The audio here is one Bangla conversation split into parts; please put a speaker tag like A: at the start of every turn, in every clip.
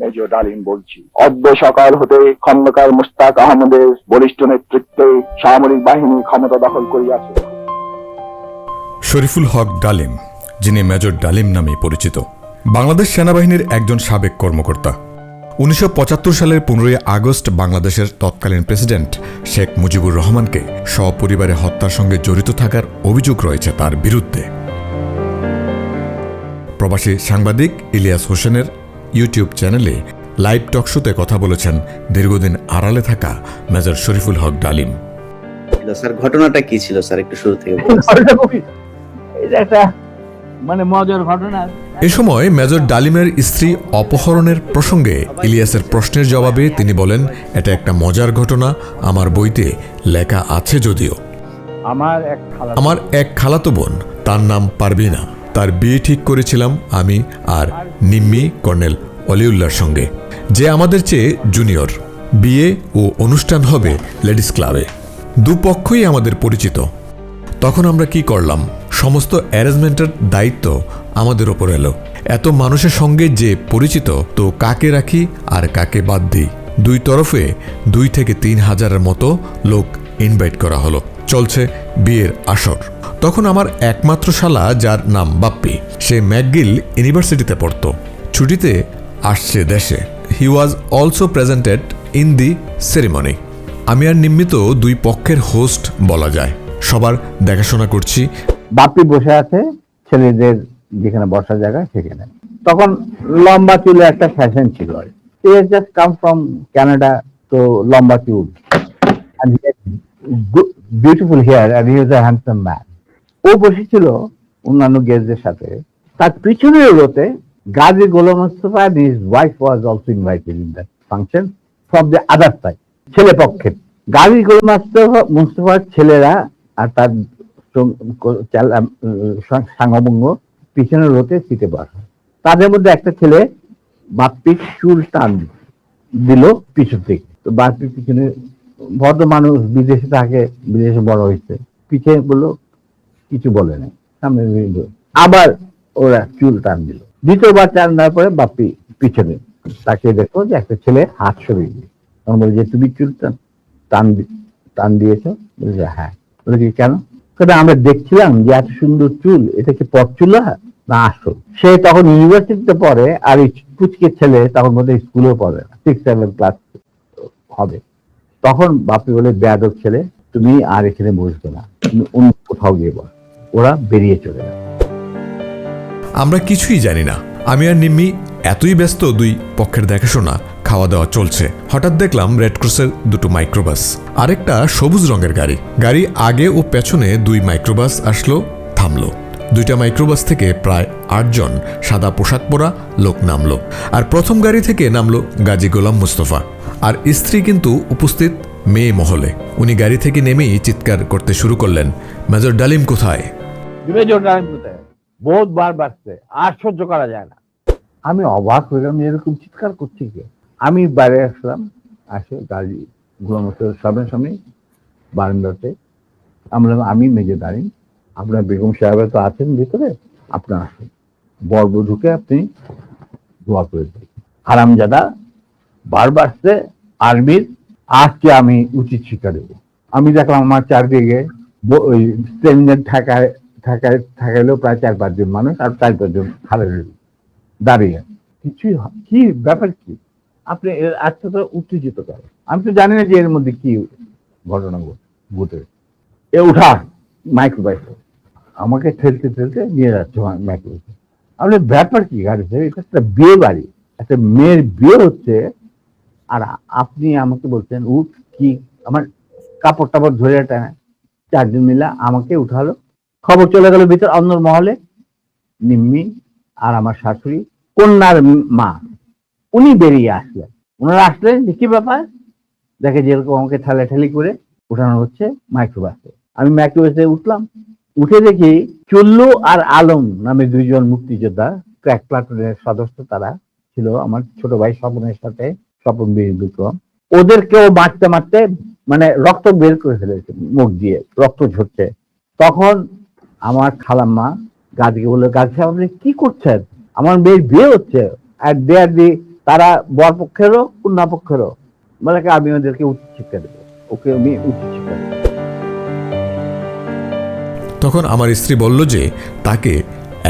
A: মেজর ডালিম বলছি অদ্য সকাল হতে খন্দকার মুস্তাক আহমদের বলিষ্ঠ নেতৃত্বে সামরিক বাহিনী ক্ষমতা দখল করিয়াছে।
B: শরীফুল হক ডালিম, যিনি মেজর ডালিম নামে পরিচিত, বাংলাদেশ সেনাবাহিনীর একজন সাবেক কর্মকর্তা। উনিশশো পঁচাত্তর সালের পনেরোই আগস্ট বাংলাদেশের তৎকালীন প্রেসিডেন্ট শেখ মুজিবুর রহমানকে সপরিবারে হত্যার সঙ্গে জড়িত থাকার অভিযোগ রয়েছে তার বিরুদ্ধে। প্রবাসী সাংবাদিক ইলিয়াস হোসেনের ইউটিউব চ্যানেলে লাইভ টকশোতে কথা বলেছেন দীর্ঘদিন আড়ালে থাকা মেজর শরীফুল হক ডালিম।
C: স্যার ঘটনাটা কি ছিল স্যার একটু শুরু থেকে
D: মানে মজার ঘটনা।
B: এ সময় মেজর ডালিমের স্ত্রী অপহরণের প্রসঙ্গে ইলিয়াসের প্রশ্নের জবাবে তিনি বলেন এটা একটা মজার ঘটনা আমার বইতে লেখা আছে যদিও।
D: আমার এক
B: আমার এক খালাতো বোন তার নাম পারবিনা তার বিয়ে ঠিক করেছিলাম আমি আর নিম্মি কর্নেল অলিউল্লার সঙ্গে, যে আমাদের চেয়ে জুনিয়র। বিয়ে ও অনুষ্ঠান হবে লেডিস ক্লাবে। দুপক্ষই আমাদের পরিচিত। তখন আমরা কি করলাম? সমস্ত অ্যারেঞ্জমেন্টের দায়িত্ব আমাদের ওপর এলো। এত মানুষের সঙ্গে যে পরিচিত, তো কাকে রাখি আর কাকে বাদ দিই? দুই তরফে দুই থেকে তিন হাজারের মতো লোক ইনভাইট করা হলো। চলছে বিয়ের আসর। তখন আমার একমাত্র শালা, যার নাম বাপ্পি। সে ম্যাকগিল ইউনিভার্সিটিতে পড়তো। ছুটিতে আসছে দেশে। He was also presented in the ceremony আমি আর নিম্মিত দুই পক্ষের হোস্ট বলা যায়। সবার দেখাশোনা করছি।
D: বাপ্পি বসে আছে, ছেলেদের যেখানে বসার জায়গা সেখানে। তখন লম্বা চুলে একটা ফ্যাশন ছিল। আর জাস্ট কাম ফ্রম কানাডা তো লম্বা চুল। বিউটিফুল হেয়ার আর হি এ হ্যান্ডসাম ম্যান ও বসেছিল অন্যান্য গেস্টদের সাথে। তার পিছনের রোতে Ghazi Golam Mustafa and his wife was also invited in that function from the other side ছেলে পক্ষের গাজী গোলাম মুস্তফা মুস্তফার ছেলেরা আর তার সং- ক- চাল- আম, সং- সাঙ্গবঙ্গ পিছনের রোতে সিটে বসা। তাদের মধ্যে একটা ছেলে বাপ্পির চুল টান দিল পিছন থেকে। তো বাপ্পির পিছনে ভদ্র মানুষ বিদেশে থাকে, বিদেশে বড় হয়েছে। পিছিয়ে বলল, কিছু বলে নাই। সামনে আবার ওরা চুল টান দিল। দ্বিতীয়বার টান দেওয়ার পরে বাপ্পি পিছনে তাকে দেখো যে একটা ছেলে হাত সরিয়ে তখন বলে যে তুমি চুল টান টান টান দিয়েছ? বলেছে হ্যাঁ। বলে কি কেন? কারণ আমরা দেখছিলাম যে এত সুন্দর চুল, এটা কি পথ চুলা না আসল? সে তখন ইউনিভার্সিটিতে পড়ে আর এই পুচকে ছেলে তখন বোধহয় স্কুলেও পড়ে না। সিক্স সেভেন ক্লাস হবে। তখন বাপি বলে, বেয়াদব ছেলে, তুমি আর এখানে বসবে না। তুমি অন্য কোথাও গিয়ে বস। ওরা বেরিয়ে চলে
B: আমরা কিছুই জানি না। আমি আর নিম্মি এতই ব্যস্ত দুই পক্ষের দেখাশোনা খাওয়া দাওয়া চলছে। হঠাৎ দেখলাম রেড ক্রসের দুটো মাইক্রোবাস আরেকটা সবুজ রঙের গাড়ি। গাড়ি আগে ও পেছনে দুই মাইক্রোবাস আসলো, থামলো। দুইটা মাইক্রোবাস থেকে প্রায় আটজন সাদা পোশাক পরা লোক নামলো। আর প্রথম গাড়ি থেকে নামলো গাজী গোলাম মুস্তফা। আর স্ত্রী কিন্তু উপস্থিত মেয়ে মহলে। উনি গাড়ি থেকে নেমেই চিৎকার করতে শুরু করলেন। মেজর ডালিম কোথায়?
D: বিবেচনা বহুত বার বাড়ছে। আর সহ্য করা যায় না। আমি অবাক হয়ে গেলাম, এরকম চিৎকার করছি কে? আমি বাইরে আসলাম, আসে গাড়ি গুলামতের সামনে সামনে বারান্দাতে। আমরা আমি মেজে দাঁড়িয়ে আপনার বেগম সাহেবের তো আছেন ভিতরে, আপনার আসুন। বর্ব ঢুকে আপনি দোয়া করে দিন। হারামজাদা বার বাড়ছে আর্মির, আজকে আমি উচিত শিক্ষা দেবো। আমি দেখলাম আমার চারদিকে ওই ট্রেনের ঢাকায় ঢাকায় থাকাইলেও প্রায় চার পাঁচজন মানুষ আর চার পাঁচজন খালে দাঁড়িয়ে কিছুই কি ব্যাপার কি? আপনি এর তো উত্তেজিত করেন আমি তো জানি না যে এর মধ্যে কি ঘটনা ঘট- এ উঠা মাইক্রোবাইস আমাকে ঠেলতে ঠেলতে নিয়ে যাচ্ছে মাইক্রোবাইস আপনি ব্যাপার কি গাড়ি? এটা একটা বিয়ে বাড়ি। একটা মেয়ের বিয়ে হচ্ছে আর আপনি আমাকে বলছেন উঠ কি আমার কাপড় টাপড় ধরে টানে। চারজন মিলে আমাকে উঠালো। খবর চলে গেল ভিতর অন্য মহলে। নিম্মি আর আমার শাশুড়ি, কন্যার মা, উনি বেরিয়ে আসলেন। ওনারা আসলেন কি ব্যাপার? দেখে যেরকম আমাকে ঠেলাঠেলি করে উঠানো হচ্ছে মাইক্রোবাসে আমি মাইক্রোবাসে উঠলাম। উঠে দেখি চুল্লু আর আলম নামে দুইজন মুক্তিযোদ্ধা, ক্র্যাক প্লাটুনের সদস্য তারা ছিল। আমার ছোট ভাই স্বপনের সাথে স্বপন বীর বিক্রম ওদেরকেও মারতে মারতে মানে রক্ত বের করে ফেলেছে, মুখ দিয়ে, রক্ত ঝরছে। তখন আমার খালাম্মা গাজীকে বলল সাহেব, আপনি কি করছেন? আমার মেয়ের বিয়ে হচ্ছে। আর দে, আর দি, তারা বর পক্ষেরও, কন্যা পক্ষেরও। বলে আমি ওদেরকে উচ্চ শিক্ষা দেবো। ওকে আমি উচ্চ শিক্ষা দেবো।
B: তখন আমার স্ত্রী বলল যে, তাকে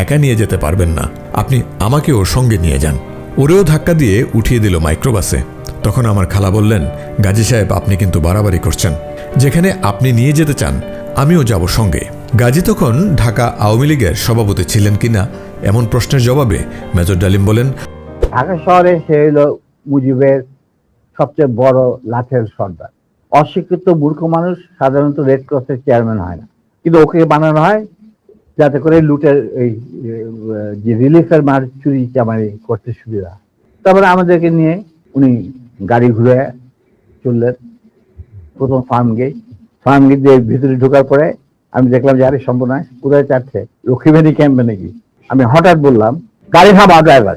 B: একা নিয়ে যেতে পারবেন না। আপনি আমাকেও সঙ্গে নিয়ে যান। ওরেও ধাক্কা দিয়ে উঠিয়ে দিল মাইক্রোবাসে। তখন আমার খালা বললেন, গাজী সাহেব, আপনি কিন্তু বাড়াবাড়ি করছেন। যেখানে আপনি নিয়ে যেতে চান, আমিও যাব সঙ্গে। গাজী তখন ঢাকা আওয়ামী লীগের সভাপতি ছিলেন কিনা এমন প্রশ্নের জবাবে মেজর ডালিম বলেন,
D: ঢাকা শহরে সে হলো মুজিবের সবচেয়ে বড় লাঠের সর্দার। অশিক্ষিত মূর্খ মানুষ সাধারণত রেড ক্রসের চেয়ারম্যান হয় না। কিন্তু ওকে বানানো হয় যাতে করে লুটের এই যে রিলিফের মার চুরি চামারি করতে সুবিধা। তারপরে আমাদেরকে নিয়ে উনি গাড়ি ঘুরে চললেন প্রথম ফার্ম গেট। ফার্ম গেট দিয়ে ভিতরে ঢোকার পরে আমি দেখলাম যে, আরে, সম্ভব নয়, কোথায় চাচ্ছে লক্ষ্মীবাড়ি ক্যাম্পে নাকি? আমি হঠাৎ বললাম, গাড়ি থামা ড্রাইভার।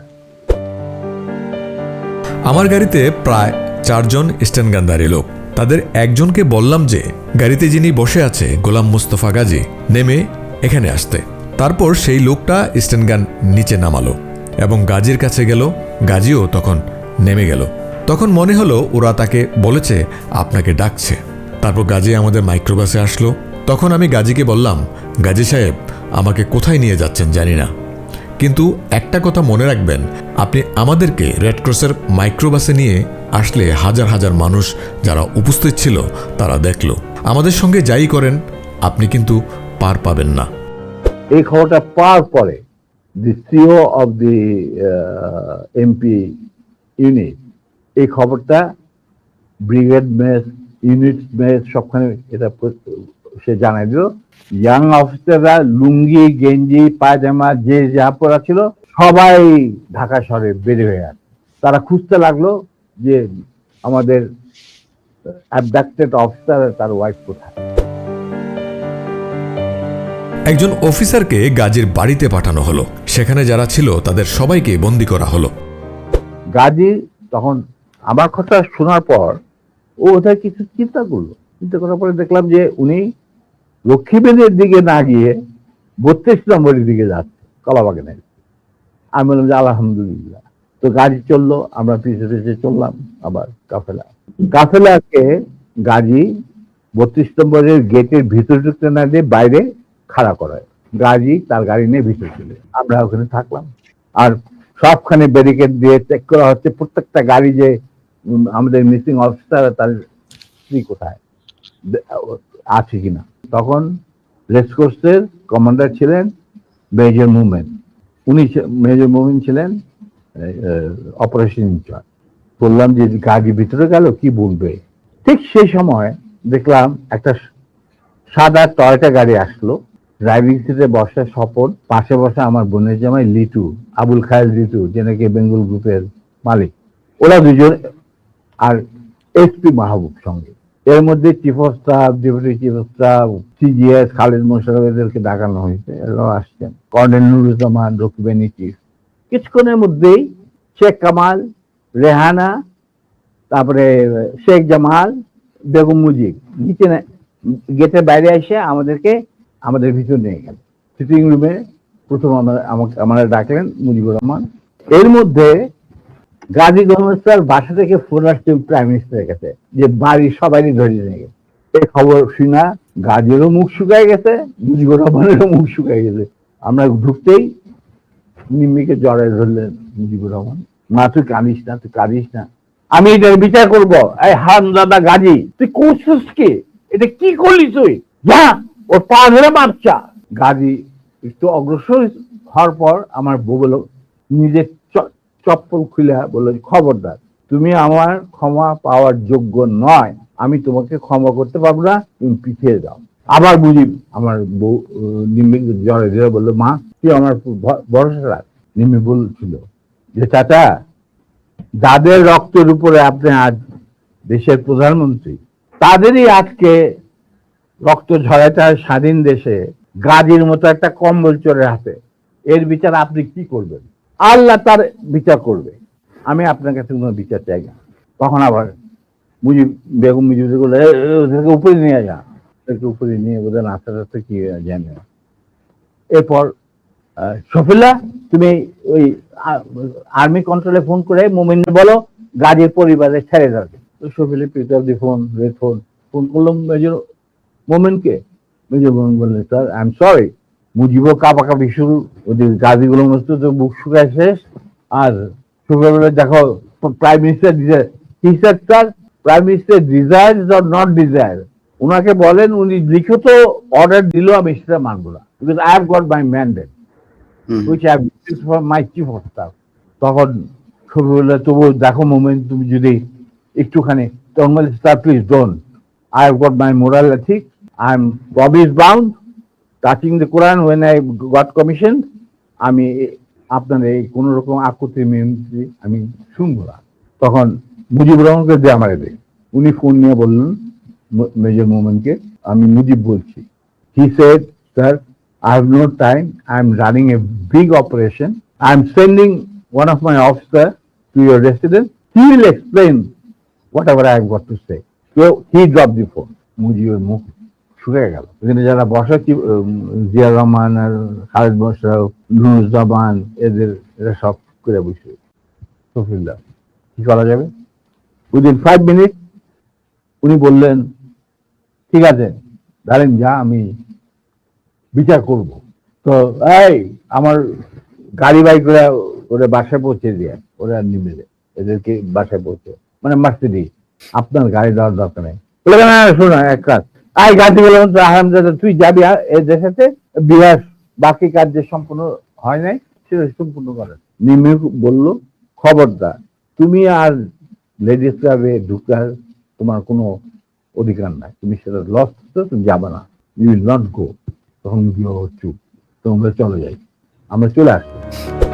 B: আমার গাড়িতে প্রায় চারজন স্ট্যান্ডগানদারি লোক। তাদের একজনকে বললাম যে, গাড়িতে যিনি বসে আছে গোলাম মুস্তফা গাজী, নেমে এখানে আসতে। তারপর সেই লোকটা স্ট্যান্ডগান নিচে নামালো এবং গাজীর কাছে গেল। গাজীও তখন নেমে গেল। তখন মনে হলো ওরা তাকে বলেছে, আপনাকে ডাকছে। তারপর গাজী আমাদের মাইক্রোবাসে আসলো। তখন আমি গাজীকে বললাম, গাজী সাহেব, আমাকে কোথায় নিয়ে যাচ্ছেন জানি না। কিন্তু একটা কথা মনে রাখবেন, আপনি আমাদেরকে রেড ক্রসের মাইক্রোবাসে নিয়ে আসলে হাজার হাজার মানুষ যারা উপস্থিত ছিল, তারা দেখল। আমাদের সঙ্গে যাই করেন, আপনি কিন্তু পার পাবেন না।
D: এই খবরটা পাওয়ার পরে the CO of the MP unit এই খবরটা ব্রিগেড মেস ইউনিট মেস সবখানে এটা সে জানাই দিল। ইয়াং অফিসাররা লুঙ্গি, গেঞ্জি, পায়জামা, যে যা পরা ছিল সবাই ঢাকা শহরে বের হয়ে আসে তারা খুঁজতে লাগল যে আমাদের অ্যাবডাক্টেড অফিসার তার ওয়াইফ কোথায়।
B: একজন অফিসারকে গাজীর বাড়িতে পাঠানো হলো। সেখানে যারা ছিল, তাদের সবাইকে বন্দি করা হলো।
D: গাজী তখন আমার কথা শোনার পর ও ওদের কিছু চিন্তা করল। চিন্তা করার পরে দেখলাম যে উনি লক্ষ্মীবেদের দিকে না গিয়ে বত্রিশ নম্বরের দিকে যাচ্ছে কলাবাগানের আমি বললাম যে আলহামদুলিল্লাহ। তো গাড়ি চলল, আমরা পিছিয়ে পিছিয়ে চললাম আবার কাফেলা। কাফেলাকে গাজী বত্রিশ নম্বরের গেটের ভিতরে ঢুকতে না দিয়ে বাইরে খাড়া করায়। গাজী তার গাড়ি নিয়ে ভিতরে চলে আমরা ওখানে থাকলাম। আর সবখানে ব্যারিকেড দিয়ে চেক করা হচ্ছে, প্রত্যেকটা গাড়ি যে আমাদের মিসিং অফিসার তার স্ত্রী কোথায়? আছে কিনা? তখন রেসকোর্সের কমান্ডার ছিলেন মেজর মুভমেন্ট উনি মেজর মুভমেন্ট ছিলেন অপারেশন ইনচার্জ বললাম যে, গাড়ি ভিতরে গেল, কি বলবে? ঠিক সেই সময় দেখলাম একটা সাদা টয়টা গাড়ি আসলো। ড্রাইভিং সিটে বসে স্বপন, পাশে বসে আমার বোনের জামাই লিটু, আবুল খায়ের লিটু যে নাকি বেঙ্গল গ্রুপের মালিক। ওরা দুজন আর এসপি মাহবুব সঙ্গে। এর মধ্যে chief of staff deputy chief of staff CGS Khaled Mosharraf এদেরকে ডাকানো হয়েছে, এরাও আসছেন। কর্নেল নুরুজ্জামান রকিবানি চিফ কিছুক্ষণের মধ্যেই শেখ কামাল, রেহানা, তারপরে শেখ জামাল, বেগম মুজিব নিচে গেটের বাইরে এসে আমাদেরকে আমাদের ভিতর নিয়ে গেল। সিটিং রুমে প্রথম আমাকে আমরা ডাকলেন মুজিবুর রহমান। এর মধ্যে গাজী গহমেদ স্যার বাসা থেকে ফোন আসছে প্রাইম মিনিস্টারের কাছে, যে বাড়ির সবাই ধরে নিয়ে গেছে। এই খবর শুনা গাজীরও মুখ শুকায় গেছে, মুজিবুর রহমানেরও মুখ শুকায় গেছে। আমরা ঢুকতেই নিম্মিকে জড়ায় ধরলেন মুজিবুর রহমান। মা, তুই কাঁদিস না, তুই কাঁদিস না। আমি এটার বিচার করব। এই হান দাদা গাজী, তুই করছিস কি? এটা কি করলি তুই? যা! ওর পা ধরে মারছা গাজী একটু অগ্রসর হওয়ার পর আমার বউ বলল নিজের চপ্পল খুলে বলল, খবরদার, তুমি আমার ক্ষমা পাওয়ার যোগ্য নয়। আমি তোমাকে ক্ষমা করতে পারব না, তুমি পিছিয়ে যাও। আবার বুঝি আমার বউ নিম্মি জ্বরে ধরে বলল, মা, তুই আমার ভরসা রাখ। নিম্মি বলছিল, যে চাচা, যাদের রক্তের উপরে আপনি আজ দেশের প্রধানমন্ত্রী, তাদেরই আজকে রক্ত ঝরাতে হয় স্বাধীন দেশে গাজীর মতো একটা কম্বল চোরের হাতে। এর বিচার আপনি কি করবেন? আল্লাহ তার বিচার করবে। আমি আপনার কাছে কোনো বিচার চাই না। তখন আবার মুজিব বেগম মুজিব বলে "এ, এ, ওদেরকে উপরে নিয়ে যা। ওদেরকে উপরে নিয়ে বোধহয় নাস্তা টাস্তা কি জানে। এরপর সফিলা তুমি ওই আর্মি কন্ট্রোলে ফোন করে মোমেন্টে বলো গাজীর পরিবারে ছেড়ে তো সফিলা up the phone red phone phone করলাম মেজর মোমেন্টকে মেজর মোমেন্ট বললেন স্যার আই এম সরি মুজিবও কাপাকাপি শুরু ওদের গাজীগুলোর মধ্যে তো বুক শুকায় শেষ। আর সকালবেলা দেখো prime minister desire he sir sir? Prime minister desire or not desire ওনাকে বলেন উনি লিখিত অর্ডার দিল আমি সেটা মানবো না। Because I have got my mandate. Which I for my chief of staff তখন ছোটবেলা তবু দেখো মোমেন্ট তুমি যদি একটুখানি তখন বলে sir please don't I have got my moral ethic I am promise bound touching the Quran when I got commission আমি আপনার এই কোন রকম আকুতি মিনতি আমি শুনব না তখন মুজিবুর রহমানকে দিয়ে আমার দে উনি ফোন নিয়ে বললেন মেজর মোমেনকে আমি মুজিব বলছি he said sir I have no time. I'm running a big operation. I'm sending one of my officer to your residence. He will explain whatever I have got to say. So he dropped the phone. মুজিবের মুখ শুকে গেল। এখানে যারা বসা জিয়া রহমান আর খালেদ মোশারফ নুরুজ্জামান এদের, এরা সব করে বসে। সফিল্লা কি করা যাবে? উইদিন ফাইভ মিনিট উনি বললেন, ঠিক আছে দাঁড়েন যা আমি বিচার করব। তো, এই, আমার গাড়ি বাইক করে ওরা বাসায় পৌঁছে দিয়ে ওরা নিবে এদেরকে বাসায় পৌঁছে মানে মার্সিডি আপনার গাড়ি দেওয়ার দরকার নেই। শোনো, এক কাজ আই গাড়ি বললাম আহমদাদা তুই যাবি আ- এদের সাথে বিহার, বাকি কাজ যে সম্পূর্ণ হয় নাই, সেটা সম্পূর্ণ করেন নিমে বলল, খবরদার, তুমি আর লেডিস ক্লাবে ঢুকার তোমার কোনো অধিকার নাই। তুমি সেটা লস তুমি যাবে না। ইউ উইল নট গো তখন চুপ, তোমরা চলে যাই। আমরা চলে আসব।